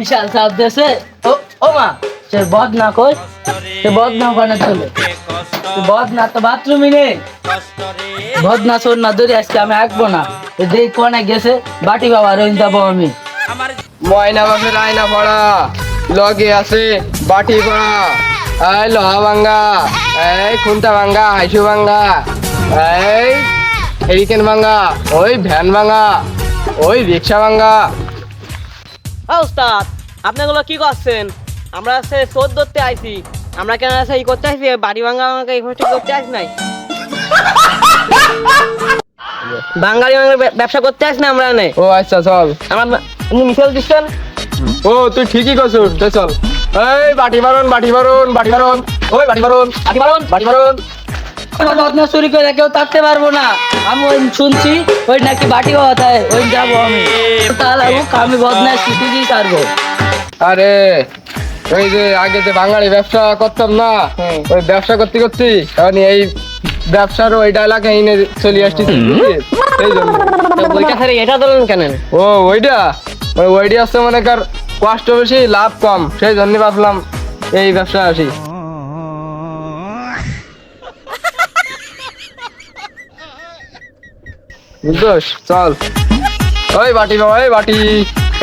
বিশাল সাপ দেশে ও ও মা, সে বদ না কই, সে বদ না ওখানে চলে। বদ না তো বাথরুমই নেই। বদ না শোন না ধরে আজকে আমি আঁকবো না। দেখ কোনে গেছে, বাটি বাবা রইন যাব আমি ময়না বাপের আয়না পড়া লগে আছে বাটি পড়া এই লোহা ভাঙ্গা, এই খুন্তা ভাঙ্গা, হাইসু ভাঙ্গা, এই হেরিকেন ভাঙ্গা, ওই ভ্যান ভাঙ্গা, ওই রিক্সা ভাঙ্গা। হ্যাঁ উস্তাদ আপনাগুলো কি করছেন? আমরা সে চোর ধরতে আইছি। আমরা কেন আছে ই করতে আইছি? বাড়ি ভাঙা আমাকে এই করতে করতে আসি নাই? বাঙালি বাঙালি ব্যবসা করতে আসি না আমরা নে? ও আচ্ছা চল। আমার আপনি মিশাল দিচ্ছেন? ও তুই ঠিকই করছিস তো চল। এই বাটি মারুন বাটি মারুন বাটি মারুন। ওই বাটি মারুন বাটি মারুন বাটি মারুন। চুরি করে কেউ থাকতে পারব না। আমি ওই শুনছি ওই নাকি বাটি তাই ওই যাব আমি। তাহলে আমি বদনা শিখেই পারব আরে ওই যে আগে যে বাঙালি ব্যবসা করতাম না। ওই ব্যবসা করতে করতে এখন এই ব্যবসার ওইটা এলাকায় এনে চলে আসছি? সেই জন্য। এটা ধরলেন কেন? ও ওইটা? ওই ওইটা আসছে মনে কর কষ্ট বেশি লাভ কম সেই জন্য ভাবলাম এই ব্যবসা আসি। বুঝছোস চল। ওই বাটি বাবা ওই বাটি।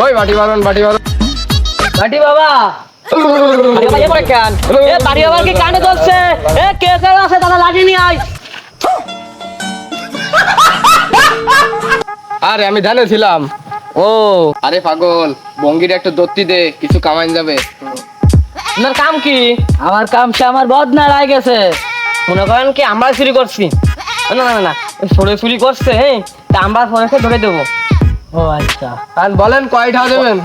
ওই বাটি মারুন বাটি মারুন বাটি বাবা। বাড়ি বাবা করে কেন। এ বাড়ি বাবার কি কানে ধরছে? এ কে কে আছে তারা লাঠি নিয়ে আয়। আরে আমি ধ্যানে ছিলাম। ও আরে পাগল বঙ্গির একটা দত্তি দে কিছু কামাই যাবে। আপনার কাম কি? আমার কাম সে আমার বদনা লাগে গেছে। মনে করেন কি আমরা চুরি করছি। না না না সরে চুরি করছে হ্যাঁ তা আমরা ফোনকে ধরে দেবো। ও আচ্ছা। আর বলেন কয়টা দেবেন?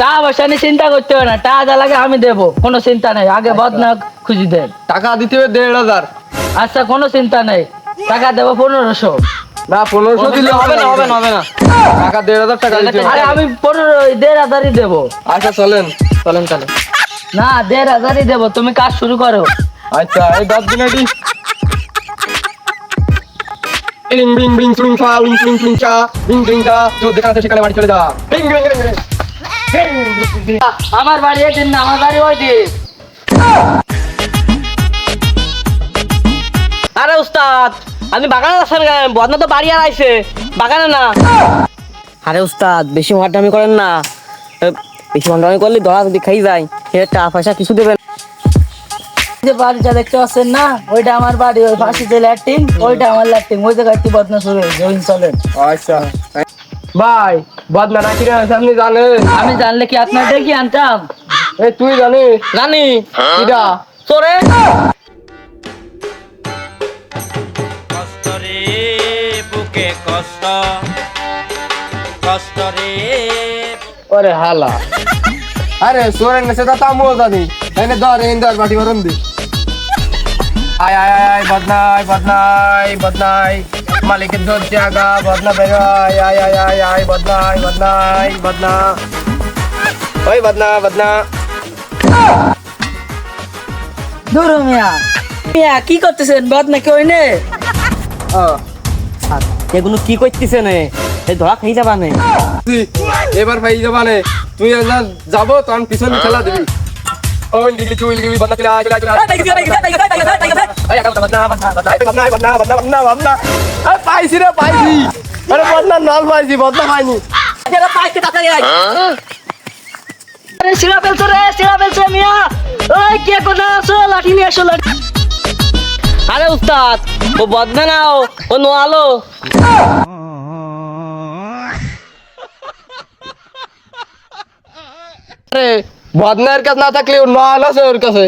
টাকা পয়সা নিয়ে চিন্তা করতে হবে না। টাকা যা লাগে আমি দেবো কোনো চিন্তা নেই। আগে বদনা খুঁজি দেন। টাকা দিতে হবে দেড় হাজার। আচ্ছা কোনো চিন্তা নেই। টাকা দেবো পনেরোশো। না পনেরোশো দিলে হবে না। হবে না হবে না। টাকা দেড় হাজার টাকা দিতে আরে আমি পনেরো দেড় হাজারই দেবো। আচ্ছা চলেন। চলেন তাহলে না দেড় হাজারই দেবো। তুমি কাজ শুরু করো। আচ্ছা এই দশ দিন এটি ফা উইং চা চা তো সেখানে বাড়ি চলে যা। আমার বাড়ি আমার বাড়ি ওই দিন। আরে উস্তাদ আপনি বাগানে কেন বদনা তো বাড়ি আর আইছে। বাগানে না। আরে উস্তাদ, বেশি মারটামি করেন না। বেশি মারটামি করলে ধরা খাই যায়। সে টাকা পয়সা কিছু দেবেন যে বাড়িটা দেখতে পাচ্ছেন না ওইটা আমার বাড়ি ওই পাশে যে ল্যাট্রিন ওইটা আমার ল্যাট্রিন। ওই জায়গায় বদনা শুরু হয়েছে ওই চলেন আচ্ছা। ভাই বদনা আপনি জানেন? আমি জানলে কি আপনার ডেকে আনতাম? এই তুই জানি। কিটা তোরে কষ্ট রে বুকে কষ্ট। কষ্ট রে ওরে হালা। আরে সোরেন নেছে তা তামো জানি এনে ধর এনে ধর বাটি ভরন দি। আয় আয় আয় বদনাই বদনাই বদনাই। মালিকের ধর জায়গা বদনা বেরো আয় আয় আয় আয় আয় বদনাই বদনাই বদনা। ওই বদনা বদনা। দূর মিয়া। মিয়া কি করতেছেন? বদনা কেউ নেই ও এগুলো কি করতেছে নে? এই ধরা খাই যাবা নে তুই এবার জবানে তুই না যাব তখন পিছনে খেলা দিবি। পাইছি রে পাইছি আরে বদনা নল পাইছি বদনা পাইনি আরে সিরা ফেলছো রে সিরা ফেলছো মিয়া ওই কে কোথায় আছো লাঠি নিয়ে আসো লাঠি আরে উস্তাদ ও বদনা না ও ও নোয়ালো আরে বদনার কাছে না থাকলে ওর নল আছে ওর কাছে।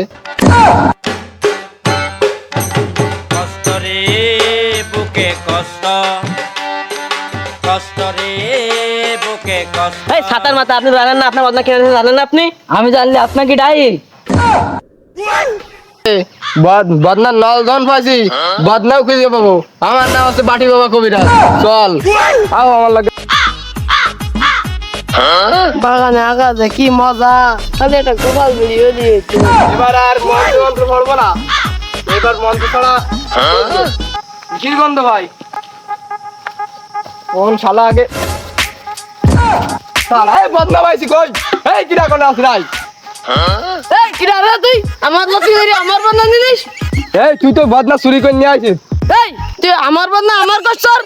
কষ্ট রে বুকে কষ্ট। কষ্ট রে বুকে কষ্ট। এই সাতার মাথা আপনি জানেন না আপনার বদনা কিনে জানেন না আপনি? আমি জানলে আপনাকে ডাই। বদ- বদনার নল জন পাইছি বদনাও খুঁজে পাবো। আমার নাম হচ্ছে বাটি বাবা কবিরা চল। আও আমার লাগে বাগানে আগাছে কি মজা। খালি একটা গোপাল ভিডিও দিয়েছে। এবার আর মন্ত্র মন্ত্র পড়ব না। এবার মন্ত্র ছাড়া গন্ধ ভাই। কোন শালা আগে? শালা এই বদনা পাইছি কই? এই কিরা কোন আস রাই এই কিরা রে তুই? আমার লতি ধরে আমার বদনা নিলিস? এই তুই তো বদনা চুরি করে নিয়ে আইছিস। এই তুই আমার বদনা আমার কষ্টর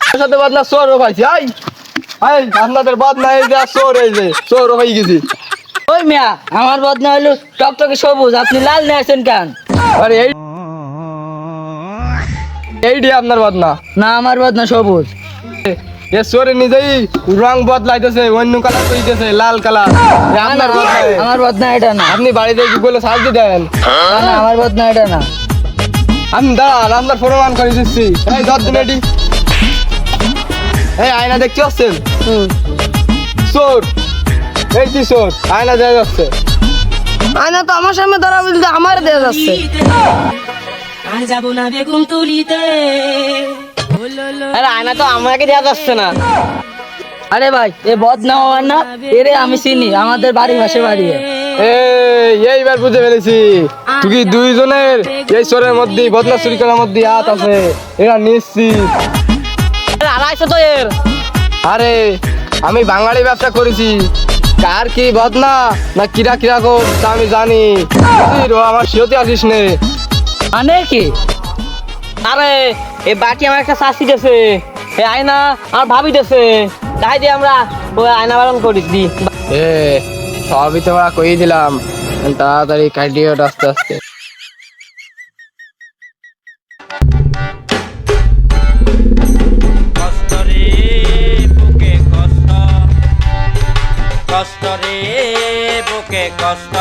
তোর। সাথে বদনা চোর পাইছি আই। আই আপনাদের বদনা এই যে চোর এই যে চোর হয়ে গেছি। ওই মিয়া আমার বদনা হলো টকটকে সবুজ আপনি লাল নিয়ে আসেন কেন? আরে এই এইডি আপনার বদনা না। আমার বদনা সবুজ। এ চোরে নিজেই রং বদলাইতেছে অন্য কালার করিতেছে লাল কালার। আপনার বদনা আমার বদনা এটা না। আপনি বাড়িতে গুগলে সার্চ দেন। না, না আমার বদনা এটা না। আমি দাঁড়ান আপনার প্রমাণ করে দিচ্ছি। এই দশ দিন এটি এই আয়না দেখতে পাচ্ছেন? চোর। এই চোর আয়না যাচ্ছে। আয়না তো আমার সামনে দাঁড়া বলতে আমার দেয়া যাচ্ছে। আর যাব না বেগুন তুলিতে। আরে আয়না তো আমাকে দেয়া যাচ্ছে না। আরে ভাই এ বদনা হওয়ার না এরে আমি চিনি আমাদের বাড়ি পাশে বাড়ি এই এইবার বুঝে ফেলেছি। তুই কি দুইজনের এই চোরের মধ্যে বদলা চুরি করার মধ্যে হাত আছে? এরা নিশ্চিত। আরে আড়াইশো তো এর। আরে আমি বাঙালি ব্যবসা করেছি। কার কি বদনা না কিরা কীরকম তা আমি জানি। আমার শিওতে আসিস নে। মানে কি? আরে এ বাটি আমার একটা শাস্তি দিয়েছে এই আয়না আমার ভাবি দিয়েছে তাই দিয়ে আমরা ওই আয়না বারণ করি দি এ সবই তো আমরা কই দিলাম। তাড়াতাড়ি কাটিয়ে ওঠ আস্তে আস্তে। কষ্ট রে বুকে কষ্ট।